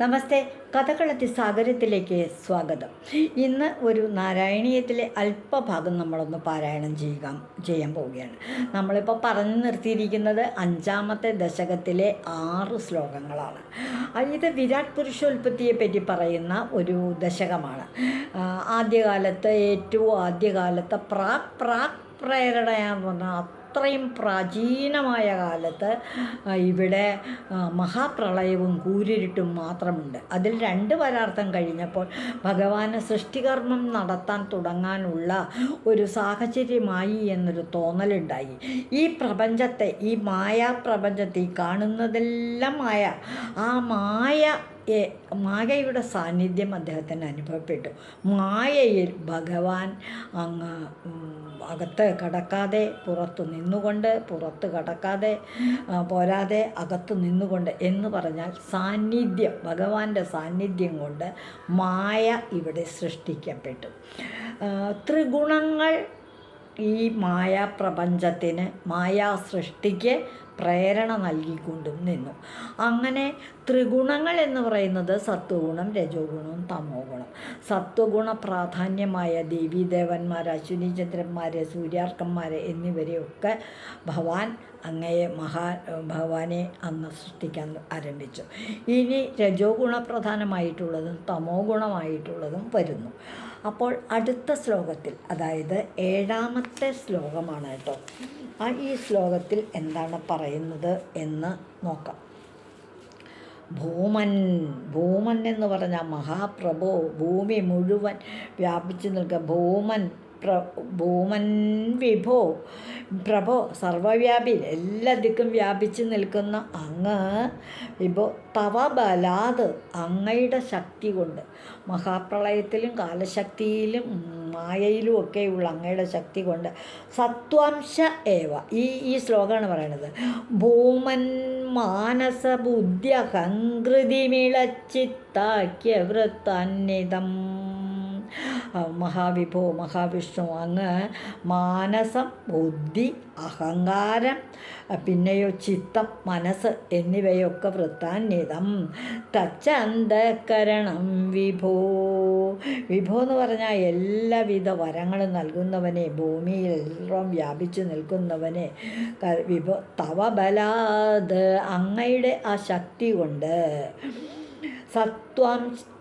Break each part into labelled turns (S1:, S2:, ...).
S1: നമസ്തേ. കഥകളത്തി സാഗരത്തിലേക്ക് സ്വാഗതം. ഇന്ന് ഒരു നാരായണീയത്തിലെ അല്പഭാഗം നമ്മളൊന്ന് പാരായണം ചെയ്യുക ചെയ്യാൻ പോവുകയാണ്. നമ്മളിപ്പോൾ പറഞ്ഞു നിർത്തിയിരിക്കുന്നത് അഞ്ചാമത്തെ ദശകത്തിലെ ആറ് ശ്ലോകങ്ങളാണ്. ഇത് വിരാട് പുരുഷോൽപത്തിയെ പറ്റി പറയുന്ന ഒരു ദശകമാണ്. ആദ്യകാലത്ത് ഏറ്റവും ആദ്യകാലത്ത് പ്രാക് പ്രാക് പ്രേരണയാന്ന് പറഞ്ഞാൽ അത്രയും പ്രാചീനമായ കാലത്ത് ഇവിടെ മഹാപ്രളയവും കൂരിരുട്ടും മാത്രമുണ്ട്. അതിൽ രണ്ട് പരാർത്ഥം കഴിഞ്ഞപ്പോൾ ഭഗവാന് സൃഷ്ടികർമ്മം നടത്താൻ തുടങ്ങാനുള്ള ഒരു സാഹചര്യമായി എന്നൊരു തോന്നലുണ്ടായി. ഈ പ്രപഞ്ചത്തെ ഈ മായാപ്രപഞ്ചത്തെ കാണുന്നതെല്ലാം മായ ആ മായ മായയുടെ സാന്നിധ്യം അദ്ദേഹത്തിന് അനുഭവപ്പെട്ടു. മായയിൽ ഭഗവാൻ അങ്ങ് അകത്ത് കടക്കാതെ പുറത്ത് നിന്നുകൊണ്ട് പുറത്ത് കടക്കാതെ പോരാതെ അകത്ത് നിന്നുകൊണ്ട് എന്ന് പറഞ്ഞാൽ സാന്നിധ്യം ഭഗവാന്റെ സാന്നിധ്യം കൊണ്ട് മായ ഇവിടെ സൃഷ്ടിക്കപ്പെട്ടു. ത്രിഗുണങ്ങൾ ഈ മായാപ്രപഞ്ചത്തിന് മായാ സൃഷ്ടിക്ക് പ്രേരണ നൽകിക്കൊണ്ടും നിന്നു. അങ്ങനെ ത്രിഗുണങ്ങൾ എന്ന് പറയുന്നത് സത്വഗുണം രജോഗുണവും തമോ ഗുണം സത്വഗുണ പ്രാധാന്യമായ ദേവീദേവന്മാർ അശ്വിനിചന്ദ്രന്മാർ സൂര്യാർക്കന്മാർ എന്നിവരെയൊക്കെ ഭഗവാൻ അങ്ങയെ മഹാ ഭഗവാനെ അന്ന് സൃഷ്ടിക്കാൻ ആരംഭിച്ചു. ഇനി രജോ ഗുണപ്രധാനമായിട്ടുള്ളതും തമോ ഗുണമായിട്ടുള്ളതും വരുന്നു. അപ്പോൾ അടുത്ത ശ്ലോകത്തിൽ അതായത് ഏഴാമത്തെ ശ്ലോകമാണ് കേട്ടോ. ആ ഈ ശ്ലോകത്തിൽ എന്താണ് പറയുന്നത് എന്ന് നോക്കാം. ഭൂമൻ ഭൂമൻ എന്ന് പറഞ്ഞാൽ മഹാപ്രഭോ ഭൂമി മുഴുവൻ വ്യാപിച്ചു നിൽക്കുക. ഭൂമൻ പ്ര ഭൂമൻ വിഭോ പ്രഭോ സർവവ്യാപി എല്ലാ ദിക്കും വ്യാപിച്ചു നിൽക്കുന്ന അങ്ങ് വിഭോ തവ ബലാത് അങ്ങയുടെ ശക്തി കൊണ്ട്. മഹാപ്രളയത്തിലും കാലശക്തിയിലും മായയിലും ഒക്കെയുള്ള അങ്ങയുടെ ശക്തി കൊണ്ട്. സത്വാംശ ഏവ. ഈ ഈ ശ്ലോകമാണ് പറയണത് ഭൂമൻ മാനസ ബുദ്ധി വൃത്തന്നിതം മഹാവിഭോ മഹാവിഷ്ണു അങ്ങ് മാനസം ബുദ്ധി അഹങ്കാരം പിന്നെയോ ചിത്തം മനസ്സ് എന്നിവയൊക്കെ വൃത്താന്യതം തച്ചന്തകരണം വിഭോ. വിഭോ എന്ന് പറഞ്ഞാൽ എല്ലാവിധ വരങ്ങളും നൽകുന്നവനെ ഭൂമിയിൽ എല്ലാം വ്യാപിച്ചു നിൽക്കുന്നവനെ. വിഭോ തവ ബലാത് അങ്ങയുടെ ആ ശക്തി കൊണ്ട് സത്വാംശ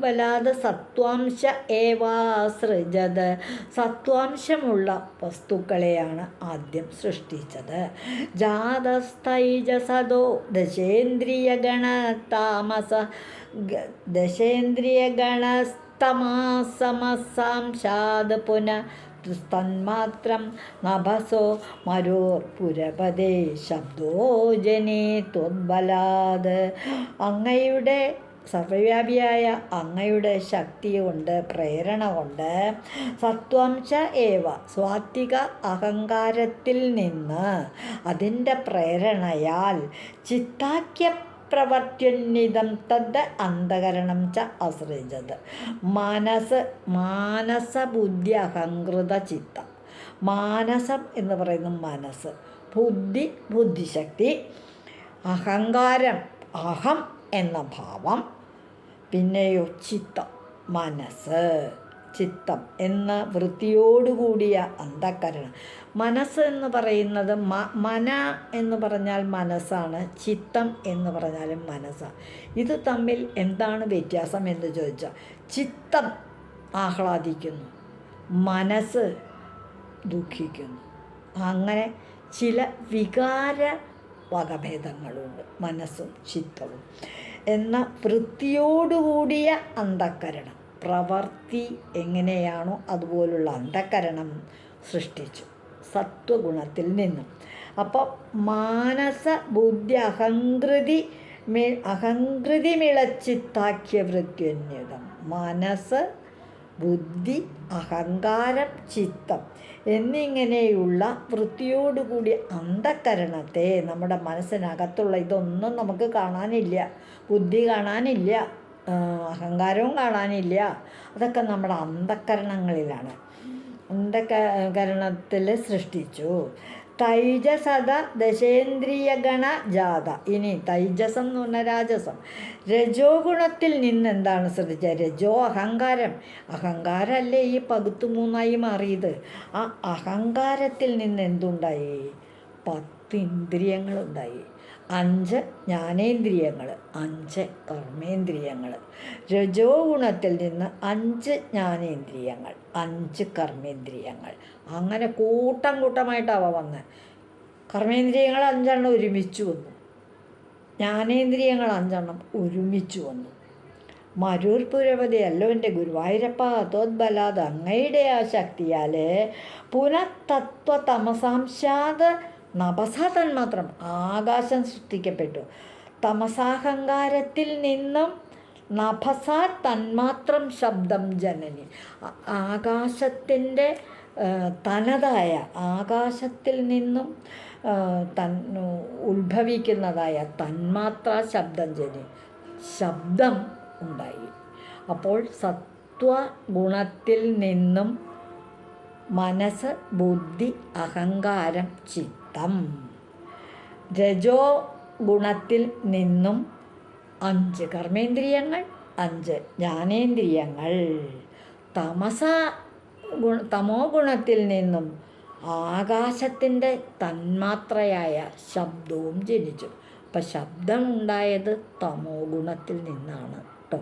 S1: വലാതെ സത്വാംശ ഏവാസൃജത്. സത്വാംശമുള്ള വസ്തുക്കളെയാണ് ആദ്യം സൃഷ്ടിച്ചത്. ജാതസ്തൈജസതോ ദശേന്ദ്രിയ ഗണ താമസ ഗ- ദശേന്ദ്രിയ ഗണസ്തമാസമസാംശാത് പുന തന്മാത്രം നഭസോ മരോർപുരപദേ ശബ്ദോ ജനേ ത്വദ്ബലാത്. അങ്ങയുടെ സർവവ്യാപിയായ അങ്ങയുടെ ശക്തി കൊണ്ട് പ്രേരണ കൊണ്ട് സത്വംശ ഏവ സ്വാത്വിക അഹങ്കാരത്തിൽ നിന്ന്. അതിന്റെ പ്രേരണയാൽ ചിത്താക്യ പ്രവർത്യന്വിതം തദ് അന്ധകരണം ച ആശ്രയിച്ചത്. മനസ്സ് മാനസബുദ്ധി അഹങ്കൃത ചിത്തം. മാനസം എന്ന് പറയുന്ന മനസ്സ്. ബുദ്ധി ബുദ്ധിശക്തി. അഹങ്കാരം അഹം എന്ന ഭാവം. പിന്നെയോ ചിത്തം മനസ്സ്. ചിത്തം എന്ന വൃത്തിയോടുകൂടിയ അന്ധക്കരണം മനസ്സ് എന്ന് പറയുന്നത് മ മന എന്ന് പറഞ്ഞാൽ മനസ്സാണ്. ചിത്തം എന്ന് പറഞ്ഞാലും മനസ്സാണ് ഇത് തമ്മിൽ എന്താണ് വ്യത്യാസം എന്ന് ചോദിച്ചാൽ ചിത്തം ആഹ്ലാദിക്കുന്നു മനസ്സ് ദുഃഖിക്കുന്നു. അങ്ങനെ ചില വികാര വകഭേദങ്ങളുണ്ട് മനസ്സും ചിത്തവും. എന്ന വൃത്തിയോടുകൂടിയ അന്ധക്കരണം പ്രവർത്തി എങ്ങനെയാണോ അതുപോലുള്ള അന്ധക്കരണം സൃഷ്ടിച്ചു. സത്വഗുണത്തിൽ നിന്നും. അപ്പോൾ മാനസ ബുദ്ധി അഹങ്കൃതി മി അഹങ്കൃതി മിളച്ചിത്താക്കിയ വൃത്യന്യതം മനസ്സ് ബുദ്ധി അഹങ്കാരം ചിത്തം എന്നിങ്ങനെയുള്ള വൃത്തിയോടുകൂടി അന്ധക്കരണത്തെ നമ്മുടെ മനസ്സിനകത്തുള്ള ഇതൊന്നും നമുക്ക് കാണാനില്ല. ബുദ്ധി കാണാനില്ല അഹങ്കാരവും കാണാനില്ല. അതൊക്കെ നമ്മുടെ അന്ധക്കരണങ്ങളിലാണ് അന്ധകരണത്തിൽ സൃഷ്ടിച്ചു. തൈജസത ദശേന്ദ്രിയഗണ ജാത ഇനി തൈജസം എന്ന് പറഞ്ഞാൽ രാജസം. രജോ ഗുണത്തിൽ നിന്ന് എന്താണ് ശ്രദ്ധിച്ചത് രജോ അഹങ്കാരം. അഹങ്കാരമല്ലേ ഈ പകുത്തു മൂന്നായി മാറിയത്? ആ അഹങ്കാരത്തിൽ നിന്ന് എന്തുണ്ടായി? പത്ത് ഇന്ദ്രിയങ്ങളുണ്ടായി അഞ്ച് ജ്ഞാനേന്ദ്രിയങ്ങൾ അഞ്ച് കർമ്മേന്ദ്രിയങ്ങൾ രജോ ഗുണത്തിൽ നിന്ന് അഞ്ച് ജ്ഞാനേന്ദ്രിയങ്ങൾ അഞ്ച് കർമ്മേന്ദ്രിയങ്ങൾ. അങ്ങനെ കൂട്ടം കൂട്ടമായിട്ടാവ വന്ന്. കർമ്മേന്ദ്രിയങ്ങൾ അഞ്ചെണ്ണം ഒരുമിച്ച് വന്നു. ജ്ഞാനേന്ദ്രിയങ്ങൾ അഞ്ചെണ്ണം ഒരുമിച്ച് വന്നു. മരൂർ പുരപതി അല്ലോ എന്റെ ഗുരുവായൂരപ്പ തോദ്ബലാത് അങ്ങയുടെ ആ ശക്തിയാൽ പുനഃതത്വ തമസാംശാത് നഭസ മാത്രം ആകാശം സൃഷ്ടിക്കപ്പെട്ടു. തമസാഹങ്കാരത്തിൽ നിന്നും നഭസ തന്മാത്രം ശബ്ദം ജനനി. ആകാശത്തിന്റെ തനതായ ആകാശത്തിൽ നിന്നും തൻ ഉത്ഭവിക്കുന്നതായ തന്മാത്ര ശബ്ദം ജനി ശബ്ദം ഉണ്ടായി. അപ്പോൾ സത്വഗുണത്തിൽ നിന്നും മനസ്സ് ബുദ്ധി അഹങ്കാരം ചിത്തം രജോ ഗുണത്തിൽ നിന്നും അഞ്ച് കർമ്മേന്ദ്രിയങ്ങൾ അഞ്ച് ജ്ഞാനേന്ദ്രിയങ്ങൾ തമസ ഗുണ തമോ ഗുണത്തിൽ നിന്നും ആകാശത്തിന്റെ തന്മാത്രയായ ശബ്ദവും ജനിച്ചു അപ്പം ശബ്ദമുണ്ടായത് തമോ ഗുണത്തിൽ നിന്നാണ് കേട്ടോ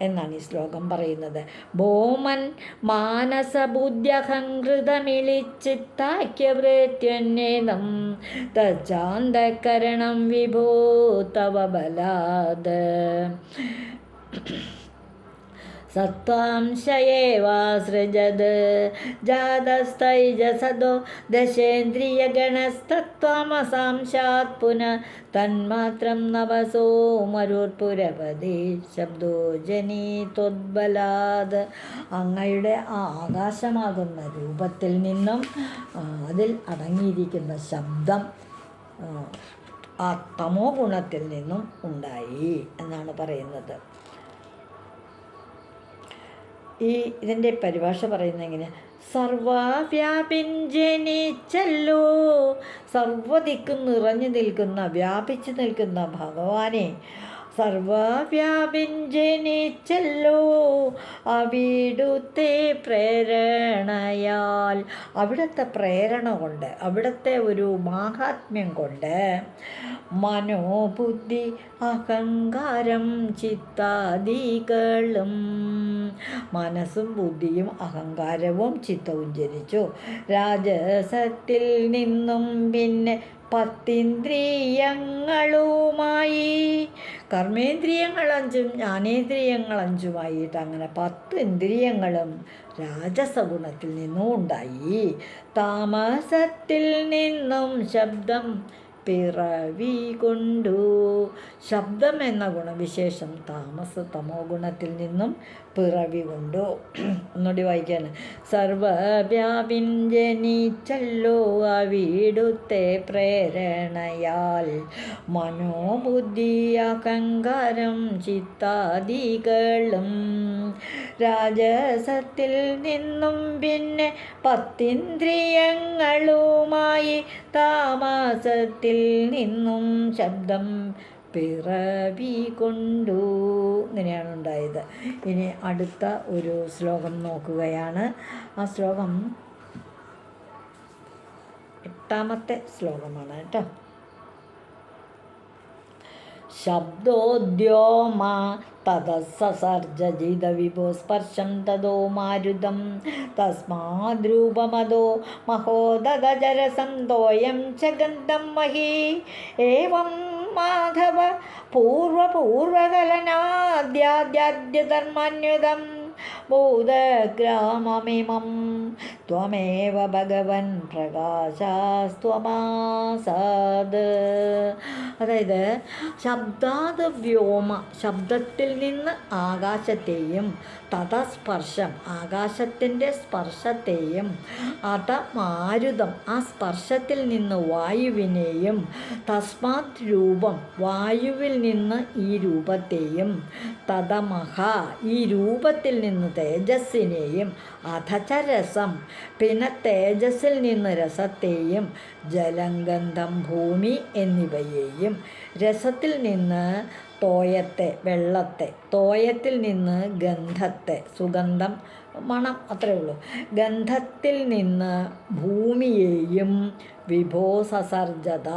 S1: എന്നാണ് ഈ ശ്ലോകം പറയുന്നത്. ഭൂമൻ മാനസബുദ്ധ്യഹങ്കൃതമിളിച്ചിത്താക്യവൃത്യന്യേതം തച്ചാന്തകരണം വിഭോ ബലാത് സത്വാംശയേവാസൃജത് ജാതസ്തൈജസദോ ദശേന്ദ്രിയഗണസ്തത്വമസാംശാത് പുനഃ തന്മാത്രം നവസോ മരുർപുരപതി ശബ്ദോ ജനീ ത്വദ്ബലാത്. അങ്ങയുടെ ആ ആകാശമാകുന്ന രൂപത്തിൽ നിന്നും അതിൽ അടങ്ങിയിരിക്കുന്ന ശബ്ദം ആ തമോ ഗുണത്തിൽ നിന്നും ഉണ്ടായി എന്നാണ് പറയുന്നത്. ഈ ഇതിന്റെ പരിഭാഷ പറയുന്നത് എങ്ങനെ സർവവ്യാപിഞ്ചനിച്ചല്ലോ സർവദിക്കും നിറഞ്ഞു നിൽക്കുന്ന വ്യാപിച്ചു നിൽക്കുന്ന ഭഗവാനെ. സർവവ്യാപിഞ്ചനിച്ചല്ലോ അവിടുത്തെ പ്രേരണയാൽ. അവിടുത്തെ പ്രേരണ കൊണ്ട് അവിടുത്തെ ഒരു മാഹാത്മ്യം കൊണ്ട് മനോബുദ്ധി അഹങ്കാരം ചിത്താദികളും മനസ്സും ബുദ്ധിയും അഹങ്കാരവും ചിത്തവും ജനിച്ചു. രാജസത്തിൽ നിന്നും പിന്നെ പത്തിന്ദ്രിയങ്ങളുമായി. കർമ്മേന്ദ്രിയങ്ങൾ അഞ്ചും ജ്ഞാനേന്ദ്രിയങ്ങൾ അഞ്ചുമായിട്ട് അങ്ങനെ പത്ത് ഇന്ദ്രിയങ്ങളും രാജസഗുണത്തിൽ നിന്നും ഉണ്ടായി. താമസത്തിൽ നിന്നും ശബ്ദം പിറവി കൊണ്ടു ശബ്ദം എന്ന ഗുണവിശേഷം താമസ തമോ ഗുണത്തിൽ നിന്നും പിറവി കൊണ്ടോ. ഒന്നുകൂടി വായിക്കാൻ സർവവ്യാപിൻ ജനിച്ചല്ലോ അവിടുത്തെ പ്രേരണയാൽ. മനോബുദ്ധി അഹങ്കാരം ചിത്താദികളും രാജസത്തിൽ നിന്നും പിന്നെ പത്തിന്ദ്രിയങ്ങളുമായി താമസത്തിൽ നിന്നും ശബ്ദം പിറവി കൊണ്ടു ഇങ്ങനെയാണ് ഉണ്ടായത് ഇനി അടുത്ത ഒരു ശ്ലോകം നോക്കുകയാണ്. ആ ശ്ലോകം എട്ടാമത്തെ ശ്ലോകമാണ് കേട്ടോ. ശബ്ദോദ്യോമ തതസസർജിത വിഭോ സ്പർശം തതോ മാരുതം. തസ്മാദ്രൂപമതോ മഹോദഗജരസം തോയം ച മഹി. ഏവം മാധവ പൂർവപൂർവകലനാദ്യാദ്യാദ്യധർമാന്യുതം ഭൂതഗ്രാമമിമം ത്വമേവ ഭഗവൻ പ്രകാശാസ്ത്വമാസാദ്. അതായത് ശബ്ദാത് വ്യോമ ശബ്ദത്തിൽ നിന്ന് ആകാശത്തെയും തഥസ്പർശം. ആകാശത്തിന്റെ സ്പർശത്തെയും അത മാരുതം ആ സ്പർശത്തിൽ നിന്ന് വായുവിനെയും തസ്മാത് രൂപം വായുവിൽ നിന്ന് ഈ രൂപത്തെയും തതമഹ ഈ രൂപത്തിൽ നിന്ന് തേജസ്സിനെയും അധച രസം പിന്നെ തേജസ്സിൽ നിന്ന് രസത്തെയും ജലംഗന്ധം ഭൂമി എന്നിവയെയും രസത്തിൽ നിന്ന് തോയത്തെ വെള്ളത്തെ തോയത്തിൽ നിന്ന് ഗന്ധത്തെ സുഗന്ധം മണം അത്രയേ ഉള്ളൂ. ഗന്ധത്തിൽ നിന്ന് ഭൂമിയെയും വിഭോ സസർജത.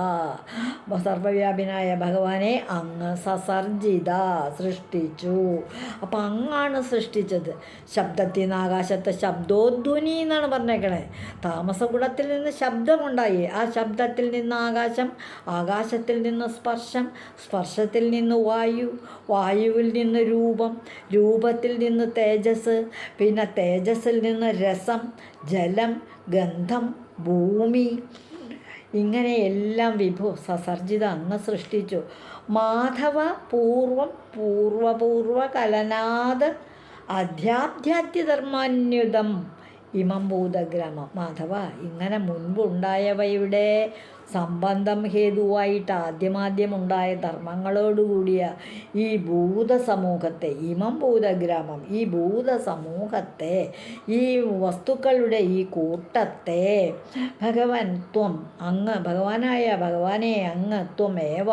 S1: സർവവ്യാപിനായ ഭഗവാനെ അങ്ങ് സസർജിത സൃഷ്ടിച്ചു. അപ്പം അങ്ങാണ് സൃഷ്ടിച്ചത്. ശബ്ദത്തിൽ നിന്ന് ആകാശത്തെ ശബ്ദോധ്വനി എന്നാണ് പറഞ്ഞേക്കണേ. താമസഗുണത്തിൽ നിന്ന് ശബ്ദമുണ്ടായി. ആ ശബ്ദത്തിൽ നിന്ന് ആകാശം ആകാശത്തിൽ നിന്ന് സ്പർശം സ്പർശത്തിൽ നിന്ന് വായു വായുവിൽ നിന്ന് രൂപം രൂപത്തിൽ നിന്ന് തേജസ് പിന്നെ തേജസ്സിൽ നിന്ന് രസം ജലം ഗന്ധം ഭൂമി ഇങ്ങനെയെല്ലാം വിഭു സസർജിത അങ്ങ് സൃഷ്ടിച്ചു. മാധവ പൂർവം പൂർവപൂർവ കലനാത് അധ്യാധ്യാത്യധർമാന്യുതം ഇമം ഭൂതഗ്രാമം. മാധവ ഇങ്ങനെ മുൻപുണ്ടായവയുടെ സംബന്ധം ഹേതുവായിട്ട് ആദ്യമാദ്യമുണ്ടായ ധർമ്മങ്ങളോടുകൂടിയ ഈ ഭൂതസമൂഹത്തെ ഇമം ഭൂതഗ്രാമം ഈ ഭൂതസമൂഹത്തെ ഈ വസ്തുക്കളുടെ ഈ കൂട്ടത്തെ ഭഗവൻ ത്വം അങ്ങ് ഭഗവാനായ ഭഗവാനെ അങ്ങ് ത്വമേവ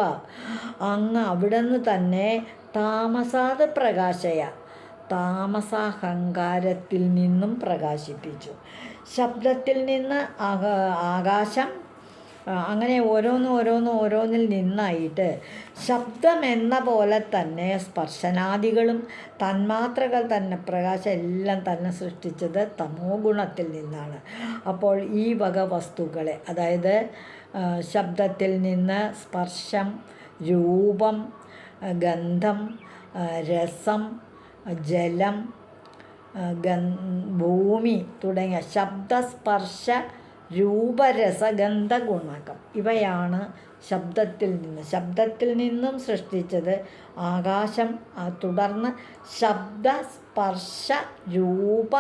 S1: അങ്ങ് അവിടുന്ന് തന്നെ താമസാത് പ്രകാശയ താമസാഹങ്കാരത്തിൽ നിന്നും പ്രകാശിപ്പിച്ചു. ശബ്ദത്തിൽ നിന്ന് ആകാശം അങ്ങനെ ഓരോന്ന് ഓരോന്ന് ഓരോന്നിൽ നിന്നായിട്ട് ശബ്ദമെന്ന പോലെ തന്നെ സ്പർശനാദികളും തന്മാത്രകൾ തന്നെ പ്രകാശം എല്ലാം തന്നെ സൃഷ്ടിച്ചത് തമോ ഗുണത്തിൽ നിന്നാണ്. അപ്പോൾ ഈ വക വസ്തുക്കളെ അതായത് ശബ്ദത്തിൽ നിന്ന് സ്പർശം രൂപം ഗന്ധം രസം ജലം ഭൂമി തുടങ്ങിയ ശബ്ദസ്പർശ രൂപരസഗന്ധ ഗുണകം ഇവയാണ് ശബ്ദത്തിൽ നിന്ന്. ശബ്ദത്തിൽ നിന്നും സൃഷ്ടിച്ചത് ആകാശം. തുടർന്ന് ശബ്ദ സ്പർശ രൂപ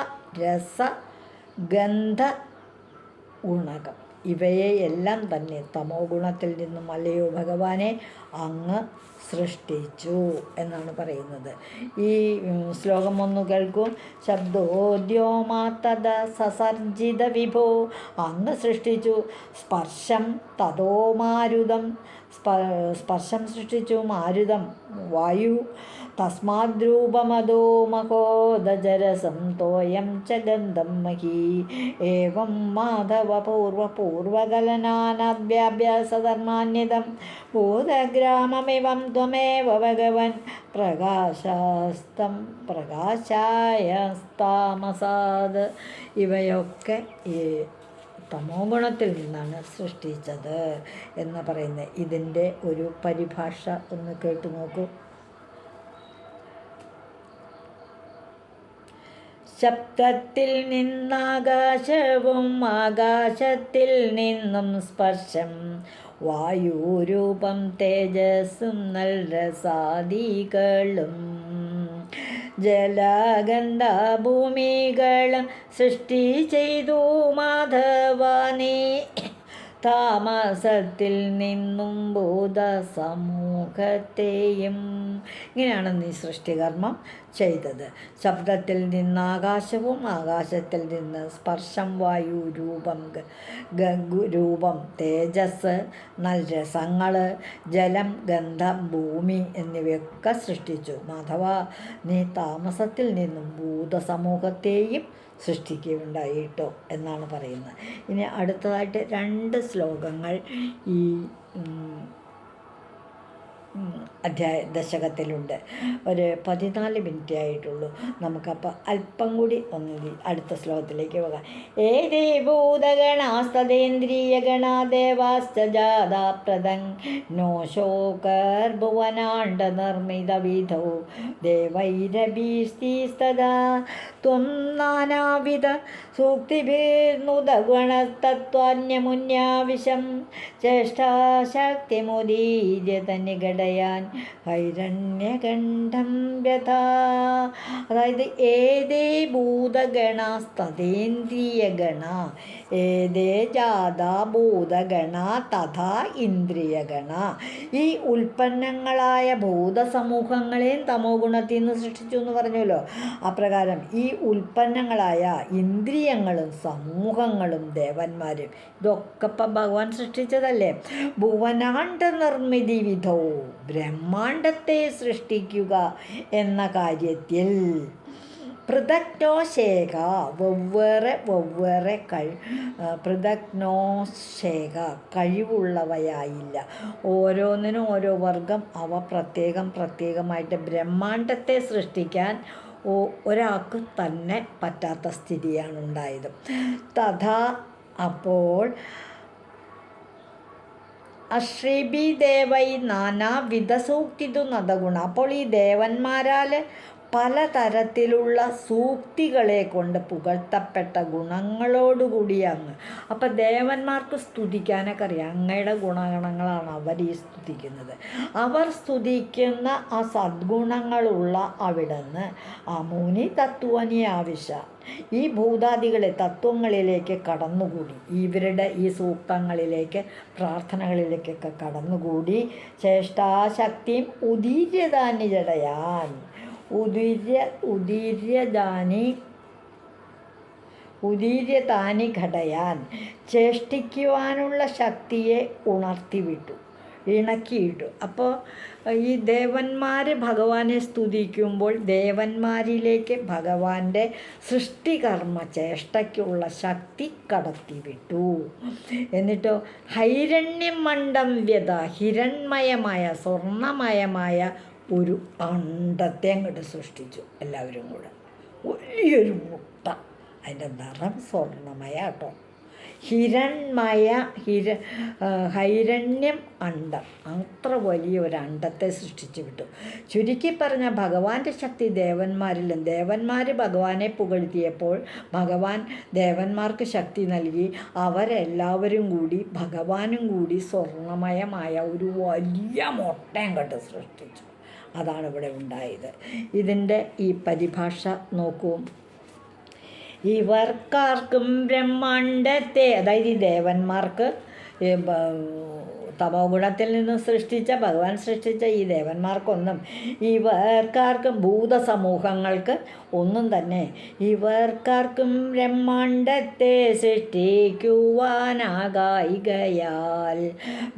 S1: രസ ഗന്ധ ഗുണകം. ഇവയെ എല്ലാം തന്നെ തമോ ഗുണത്തിൽ നിന്നും അല്ലയോ ഭഗവാനെ അങ്ങ് സൃഷ്ടിച്ചു എന്നാണ് പറയുന്നത്. ഈ ശ്ലോകം ഒന്ന് കേൾക്കും. ശബ്ദോദ്യോമാതദ സസർജിത വിഭോ. അങ്ങ് സൃഷ്ടിച്ചു. സ്പർശം തതോ മാരുതം. സ്പർശം സൃഷ്ടിച്ചു. മാരുതം വായു. തസ്മാദ്രൂപമതോ മഹോദജരസം തോയം ച ഗന്ധം മഹീ ഏവം മാധവ പൂർവപൂർവകലനാനാദ്യാഭ്യാസധർമാന്യതം ഭൂതഗ്രാമമിവം ത്വമേവ ഭഗവൻ പ്രകാശാസ്തം പ്രകാശായസ്താമസാദ് ഇവയൊക്കെ ഈ തമോ ഗുണത്തിൽ നിന്നാണ് സൃഷ്ടിച്ചത് എന്ന് പറയുന്നത്. ഇതിന്റെ ഒരു പരിഭാഷ ഒന്ന് കേട്ടു നോക്കൂ. ശബ്ദത്തിൽ നിന്നാകാശവും ആകാശത്തിൽ നിന്നും സ്പർശം. വായുരൂപം തേജസ്സും നല്ല നൽരസാദികളും ജലഗന്ധ ഭൂമികളും സൃഷ്ടി ചെയ്തു മാധവാനേ. താമസത്തിൽ നിന്നും സമൂഹത്തെയും ഇങ്ങനെയാണ് നീ സൃഷ്ടികർമ്മം. ചെയ്തത്. ശബ്ദത്തിൽ നിന്ന് ആകാശവും ആകാശത്തിൽ നിന്ന് സ്പർശം വായു രൂപം രൂപം തേജസ് നൽരസങ്ങൾ ജലം ഗന്ധം ഭൂമി എന്നിവയൊക്കെ സൃഷ്ടിച്ചു. മാധവ നീ താമസത്തിൽ നിന്നും ഭൂതസമൂഹത്തെയും സൃഷ്ടിക്കുകയുണ്ടായിട്ടോ എന്നാണ് പറയുന്നത്. ഇനി അടുത്തതായിട്ട് രണ്ട് ശ്ലോകങ്ങൾ ഈ അധ്യായ ദശകത്തിലുണ്ട് ഒരു പതിനാല് മിനിറ്റ് ആയിട്ടുള്ളൂ. നമുക്കപ്പോൾ അല്പം കൂടി ഒന്ന് അടുത്ത ശ്ലോകത്തിലേക്ക് പോകാം. ഏതേ ഭൂതഗണാസ്തേന്ദ്രിയ ഗണാദേവാസ്തജാതാപ്രദം നോ ശോകർഭുവനാണ്ട നിർമ്മിത വിധോ ദേവൈരഭീസ്തീസ്തദാ. ത്വം നാനാവിധ സൂക്തിഭീർന്നുതഗുണതത്വാന്യമുന്യാവിശം ചേഷ്ടാശക്തിമുദീര്യ തന്നികട ജടയാൻ ഹൈരണ്യകണ്ഠം വ്യഥ. അതായത് ഏതേ ഭൂതഗണ സ്തതേന്ദ്രിയ ഗണ ഏതേ ജാത ഭൂതഗണ തഥാ ഇന്ദ്രിയഗണ. ഈ ഉൽപ്പന്നങ്ങളായ ഭൂതസമൂഹങ്ങളെയും തമോ ഗുണത്തിൽ നിന്ന് സൃഷ്ടിച്ചു എന്ന് പറഞ്ഞല്ലോ. അപ്രകാരം ഈ ഉൽപ്പന്നങ്ങളായ ഇന്ദ്രിയങ്ങളും സമൂഹങ്ങളും ദേവന്മാരും ഇതൊക്കെ ഇപ്പം ഭഗവാൻ സൃഷ്ടിച്ചതല്ലേ? ഭുവനാണ്ട് നിർമ്മിതി വിധോ ബ്രഹ്മാണ്ടത്തെ സൃഷ്ടിക്കുക എന്ന കാര്യത്തിൽ പൃഥക്നോശേഖ വെവ്വേറെ വെവ്വേറെ കഴി പൃഥക്നോശേഖ കഴിവുള്ളവയായില്ല. ഓരോന്നിനും ഓരോ വർഗം അവ പ്രത്യേകം പ്രത്യേകമായിട്ട് ബ്രഹ്മാണ്ടത്തെ സൃഷ്ടിക്കാൻ ഒരാൾക്ക് തന്നെ പറ്റാത്ത സ്ഥിതിയാണ് ഉണ്ടായത്. തഥാ അപ്പോൾ അശ്രീബി ദേവൈ നാനാവിധ സൂക്തിതു നദഗുണ. അപ്പോൾ ഈ ദേവന്മാരാൽ പലതരത്തിലുള്ള സൂക്തികളെ കൊണ്ട് പുകഴ്ത്തപ്പെട്ട ഗുണങ്ങളോടുകൂടി അങ്ങ്. അപ്പം ദേവന്മാർക്ക് സ്തുതിക്കാനൊക്കെ അറിയാം. അങ്ങയുടെ ഗുണഗണങ്ങളാണ് അവർ ഈ സ്തുതിക്കുന്നത്. അവർ സ്തുതിക്കുന്ന ആ സദ്ഗുണങ്ങളുള്ള അവിടുന്ന് അമുനി തത്വനി ആവശ്യ ഈ ഭൂതാദികളെ തത്വങ്ങളിലേക്ക് കടന്നുകൂടി. ഇവരുടെ ഈ സൂക്തങ്ങളിലേക്ക് പ്രാർത്ഥനകളിലേക്കൊക്കെ കടന്നുകൂടി. ചേഷ്ടാശക്തിയും ഉദീര്യതാനി ജടയാൻ ഉദീര്യ ഉദീര്യദാനി ഉദീര്യതാനി ഘടയാൻ ചേഷ്ടിക്കുവാനുള്ള ശക്തിയെ ഉണർത്തിവിട്ടു ഇണക്കിയിട്ടു. അപ്പോൾ ഈ ദേവന്മാർ ഭഗവാനെ സ്തുതിക്കുമ്പോൾ ദേവന്മാരിലേക്ക് ഭഗവാന്റെ സൃഷ്ടികർമ്മ ചേഷ്ടയ്ക്കുള്ള ശക്തി കടത്തിവിട്ടു. എന്നിട്ടോ ഹൈരണ്യം മണ്ഡം വ്യത ഹിരൺമയമായ സ്വർണമയമായ ഒരു അണ്ടത്തെ അങ്ങോട്ട് സൃഷ്ടിച്ചു എല്ലാവരും കൂടെ. വലിയൊരു മുട്ട. അതിന്റെ നിറം സ്വർണമയ കേട്ടോ ഹിരൺമയ ഹിര ഹൈരണ്യം അണ്ടം. അത്ര വലിയ ഒരു അണ്ടത്തെ സൃഷ്ടിച്ചു വിട്ടു. ചുരുക്കി പറഞ്ഞ ഭഗവാന്റെ ശക്തി ദേവന്മാരിലും ദേവന്മാർ ഭഗവാനെ പുകഴ്ത്തിയപ്പോൾ ഭഗവാൻ ദേവന്മാർക്ക് ശക്തി നൽകി. അവരെല്ലാവരും കൂടി ഭഗവാനും കൂടി സ്വർണമയമായ ഒരു വലിയ മുട്ടയും കണ്ട് സൃഷ്ടിച്ചു. അതാണ് ഇവിടെ ഉണ്ടായത്. ഇതിന്റെ ഈ പരിഭാഷ നോക്കൂ. ഇവർക്കാർക്കും ബ്രഹ്മാണ്ടത്തെ അതായത് ഈ ദേവന്മാർക്ക് തമോ ഗുണത്തിൽ നിന്ന് സൃഷ്ടിച്ച ഭഗവാൻ സൃഷ്ടിച്ച ഈ ദേവന്മാർക്കൊന്നും ഇവർക്കാർക്കും ഭൂതസമൂഹങ്ങൾക്ക് ഒന്നും തന്നെ ഇവർക്കാർക്കും ബ്രഹ്മാണ്ടത്തെ സൃഷ്ടിക്കുവാനാകായികയാൽ.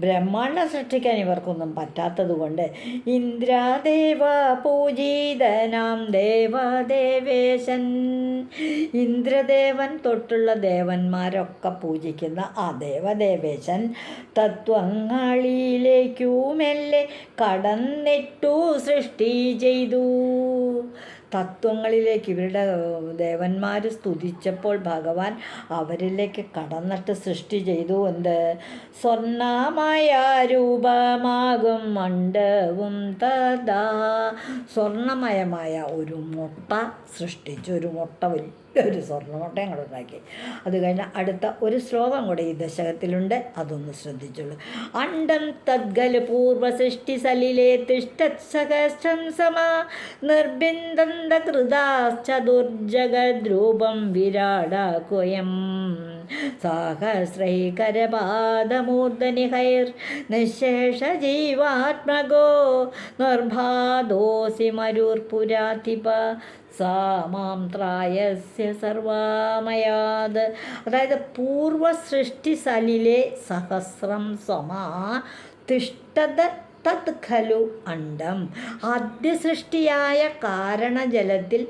S1: ബ്രഹ്മാണ്ടം സൃഷ്ടിക്കാൻ ഇവർക്കൊന്നും പറ്റാത്തതുകൊണ്ട് ഇന്ദ്രദേവ പൂജിതനാം ദേവദേവേശൻ. ഇന്ദ്രദേവൻ തൊട്ടുള്ള ദേവന്മാരൊക്കെ പൂജിക്കുന്ന ആ ദേവദേവേശൻ തത്വങ്ങളിലേക്കുമെല്ലെ കടന്നിട്ടു സൃഷ്ടി ചെയ്തു. തത്വങ്ങളിലേക്ക് ഇവരുടെ ദേവന്മാർ സ്തുതിച്ചപ്പോൾ ഭഗവാൻ അവരിലേക്ക് കടന്നിട്ട് സൃഷ്ടി ചെയ്തു. എന്ത്? സ്വർണമായ രൂപമാകും മണ്ഡവും തഥാ. സ്വർണമയമായ ഒരു മുട്ട സൃഷ്ടിച്ചു. ഒരു മുട്ട വലിയൊരു സ്വർണമുട്ടയും കൂടെ ഉണ്ടാക്കി. അത് കഴിഞ്ഞ് അടുത്ത ഒരു ശ്ലോകം കൂടെ ഈ ദശകത്തിലുണ്ട്. അതൊന്ന് ശ്രദ്ധിച്ചോളൂ. അണ്ടം തദ്ഗൽ പൂർവ സൃഷ്ടി സലിലെ തിഷ്ടത് സഹസ്രം സമാ നിർബിന്ദം ചതുർജഗദ്രൂപം വിരാടാകുയം സാഹസ്രൈകരപാദമൂർധനി ഹൈർ നിശേഷ ജീവാത്മകോ നിർഭാദോസി മരൂർപുരാധിപ സാമാം ത്രായസ്യ സർവാമയാത് അതായത് പൂർവസൃഷ്ടി സലിലെ സഹസ്രം സമാ തിഷ്ടത തത് ഖലു അണ്ടം ആദ്യസൃഷ്ടിയായ കാരണജലത്തിൽ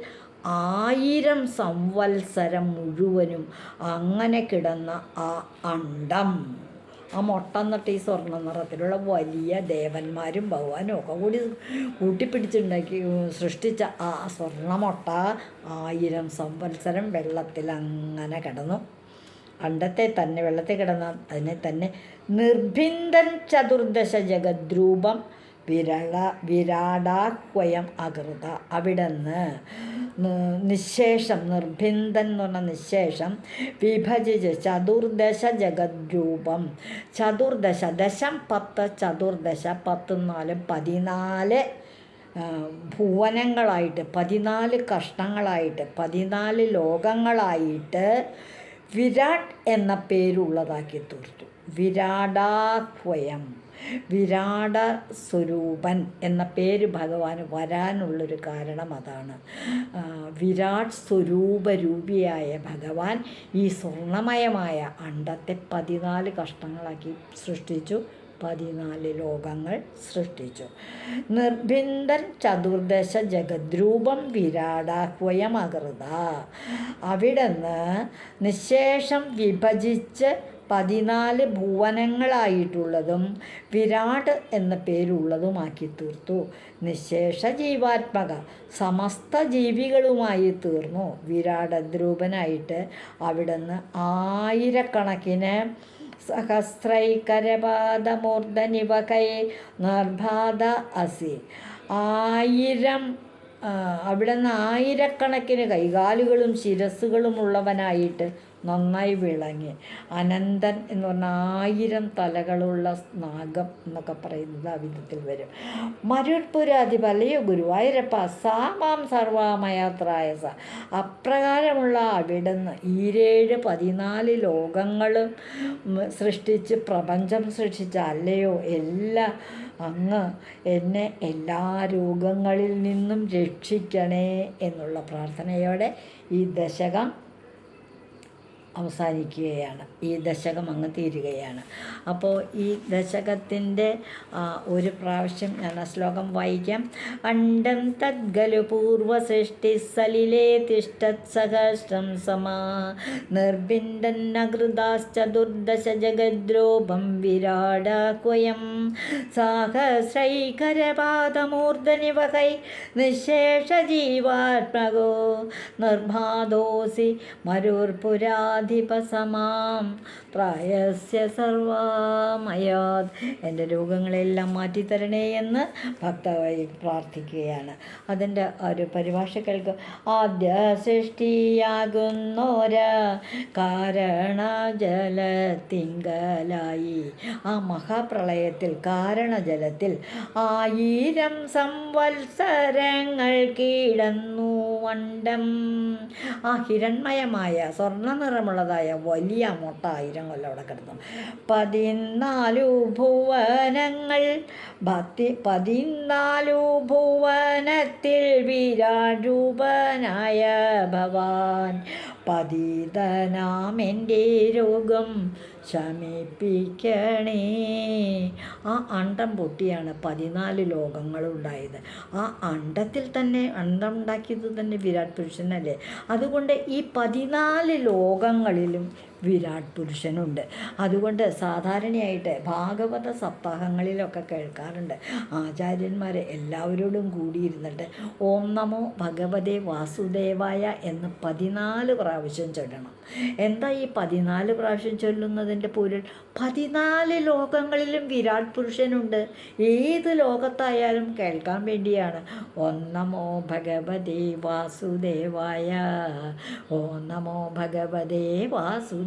S1: ആയിരം സംവത്സരം മുഴുവനും അങ്ങനെ കിടന്ന ആ അണ്ടം ആ മുട്ട എന്നിട്ട് ഈ സ്വർണ നിറത്തിലുള്ള വലിയ ദേവന്മാരും ഭഗവാനും ഒക്കെ കൂടി കൂട്ടിപ്പിടിച്ചുണ്ടാക്കി സൃഷ്ടിച്ച ആ സ്വർണ മുട്ട ആയിരം സംവത്സരം വെള്ളത്തിൽ അങ്ങനെ കിടന്നു. അണ്ടത്തെ തന്നെ വെള്ളത്തിൽ കിടന്ന അതിനെ തന്നെ നിർഭിന്ദൻ ചതുർദശ ജഗദ്രൂപം വിരള വിരാടാക്വയം അകൃത. അവിടുന്ന് നിശേഷം നിർഭിന്ദൻ എന്ന് പറഞ്ഞ നിശേഷം വിഭജിച്ച് ചതുർദശ ജഗദ്രൂപം. ചതുർദശ ദശം പത്ത് ചതുർദശ പത്തും നാലും പതിനാല് ഭുവനങ്ങളായിട്ട് പതിനാല് കഷ്ണങ്ങളായിട്ട് പതിനാല് ലോകങ്ങളായിട്ട് വിരാട് എന്ന പേരുള്ളതാക്കി തീർത്തു. വിരാടാഹ്വയം വിരാട സ്വരൂപൻ എന്ന പേര് ഭഗവാന് വരാനുള്ളൊരു കാരണം അതാണ്. വിരാട് സ്വരൂപ രൂപിയായ ഭഗവാൻ ഈ സ്വർണമയമായ അണ്ടത്തെ പതിനാല് കഷ്ണങ്ങളാക്കി സൃഷ്ടിച്ചു. പതിനാല് ലോകങ്ങൾ സൃഷ്ടിച്ചു. നിർഭിന്ദൻ ചതുർദശ ജഗദ്രൂപം വിരാടാഹ്വയമകൃത. അവിടുന്ന് നിശേഷം വിഭജിച്ച് പതിനാല് ഭുവനങ്ങളായിട്ടുള്ളതും വിരാട് എന്ന പേരുള്ളതുമാക്കി തീർത്തു നിശേഷ ജീവാത്മക സമസ്ത ജീവികളുമായി തീർന്നു വിരാടദ്രൂപനായിട്ട് അവിടുന്ന് ആയിരക്കണക്കിന് സഹസ്രൈകരപാദമൂർധനിവകൈ നിർബാധ അസി. ആയിരം അവിടെ അവിടുന്ന് ആയിരക്കണക്കിന് കൈകാലുകളും ശിരസ്സുകളും ഉള്ളവനായിട്ട് നന്നായി വിളങ്ങി. അനന്തൻ എന്ന് പറഞ്ഞാൽ ആയിരം തലകളുള്ള നാഗം എന്നൊക്കെ പറയുന്നത് ആ വിധത്തിൽ വരും. മരുട്പുരാധിപലയോ ഗുരുവായൂരപ്പ സാമാം സർവാമയാത്രായസ അപ്രകാരമുള്ള അവിടുന്ന് ഈരേഴ് പതിനാല് ലോകങ്ങളും സൃഷ്ടിച്ച് പ്രപഞ്ചം സൃഷ്ടിച്ച അല്ലയോ എല്ലാ അങ്ങ് എന്നെ എല്ലാ രോഗങ്ങളിൽ നിന്നും രക്ഷിക്കണേ എന്നുള്ള പ്രാർത്ഥനയോടെ ഈ ദശകം അവസാനിക്കുകയാണ്. ഈ ദശകം അങ്ങ് തീരുകയാണ്. അപ്പോൾ ഈ ദശകത്തിന്റെ ഒരു പ്രാവശ്യം ഞാൻ ആ ശ്ലോകം വായിക്കാം. അണ്ടം തദ്ഗലു പൂർവസൃഷ്ടി സലിലേ തിഷ്ടത് സഹസ്രം സമാ. നിർബിന്ദന്നകൃതാശ്ചതുർദശ ജഗദ്രോപം നിശേഷ ജീവാത്മാഗോ നിർഭാദോസി നിർബാധോസി മരുർപുരാധിപസമാം പ്രായസ്യ സർവാമയാത് എന്റെ രോഗങ്ങളെല്ലാം മാറ്റിത്തരണേ എന്ന് ഭക്തമായി പ്രാർത്ഥിക്കുകയാണ്. അതിന്റെ ഒരു പരിഭാഷ കേൾക്കുക ആദ്യ സൃഷ്ടിയാകുന്നോര കാരണ ജലത്തിങ്കലായി ആ മഹാപ്രളയത്തിൽ കാരണജലത്തിൽ ആയിരം സംവത്സരങ്ങൾ കിടന്നു വണ്ടം. ആ ഹിരൺമയമായ സ്വർണ നിറമുള്ളതായ വലിയ മുട്ട ആയിരം കൊല്ലം അവിടെ കിടന്നു. പതിനാലു ഭുവനങ്ങൾ ഭക്തി പതിനാലു ഭുവനത്തിൽ വിരാരൂപനായ ഭവാൻ. പതിതനാമെന്റെ രോഗം ശമിപ്പിക്കണേ. ആ അണ്ടം പൊട്ടിയാണ് പതിനാല് ലോകങ്ങളുണ്ടായത് ആ അണ്ടത്തിൽ തന്നെ അണ്ടം ഉണ്ടാക്കിയത് തന്നെ വിരാട് പുരുഷനല്ലേ? അതുകൊണ്ട് ഈ പതിനാല് ലോകങ്ങളിലും വിരാട് പുരുഷനുണ്ട്. അതുകൊണ്ട് സാധാരണയായിട്ട് ഭാഗവത സപ്താഹങ്ങളിലൊക്കെ കേൾക്കാറുണ്ട്. ആചാര്യന്മാർ എല്ലാവരോടും കൂടിയിരുന്നിട്ട് ഓം നമോ ഭഗവതേ വാസുദേവായ എന്ന് പതിനാല് പ്രാവശ്യം ചൊല്ലണം. എന്താ ഈ പതിനാല് പ്രാവശ്യം ചൊല്ലുന്നതിന്റെ പൊരുൾ? പതിനാല് ലോകങ്ങളിലും വിരാട് പുരുഷനുണ്ട്. ഏത് ലോകത്തായാലും കേൾക്കാൻ വേണ്ടിയാണ്. ഓം നമോ ഭഗവതേ വാസുദേവായ. ഓം നമോ ഭഗവതേ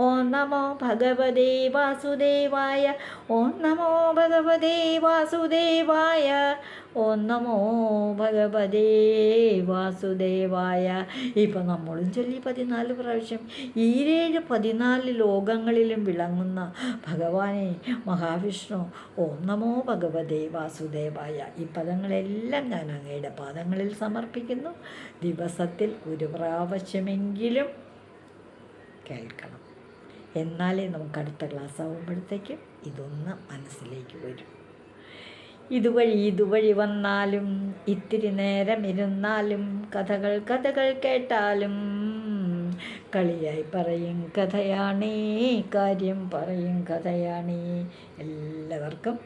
S1: ഓം നമോ ഭഗവതേ വാസുദേവായ ഓം നമോ ഭഗവതേ വാസുദേവായ ഓം നമോ ഭഗവതേ വാസുദേവായ. ഇപ്പം നമ്മളും ചൊല്ലി പതിനാല് പ്രാവശ്യം. ഈരേഴ് പതിനാല് ലോകങ്ങളിലും വിളങ്ങുന്ന ഭഗവാനെ മഹാവിഷ്ണു ഓം നമോ ഭഗവതേ വാസുദേവായ. ഈ പദങ്ങളെല്ലാം ഞാൻ അങ്ങയുടെ പാദങ്ങളിൽ സമർപ്പിക്കുന്നു. ദിവസത്തിൽ ഒരു പ്രാവശ്യമെങ്കിലും കേൾക്കണം. എന്നാലേ നമുക്ക് അടുത്ത ക്ലാസ് ആകുമ്പോഴത്തേക്കും ഇതൊന്ന് മനസ്സിലേക്ക് വരും. ഇതുവഴി ഇതുവഴി വന്നാലും ഇത്തിരി നേരം ഇരുന്നാലും കഥകൾ കഥകൾ കേട്ടാലും കളിയായി പറയും കഥയാണേ കാര്യം പറയും കഥയാണേ എല്ലാവർക്കും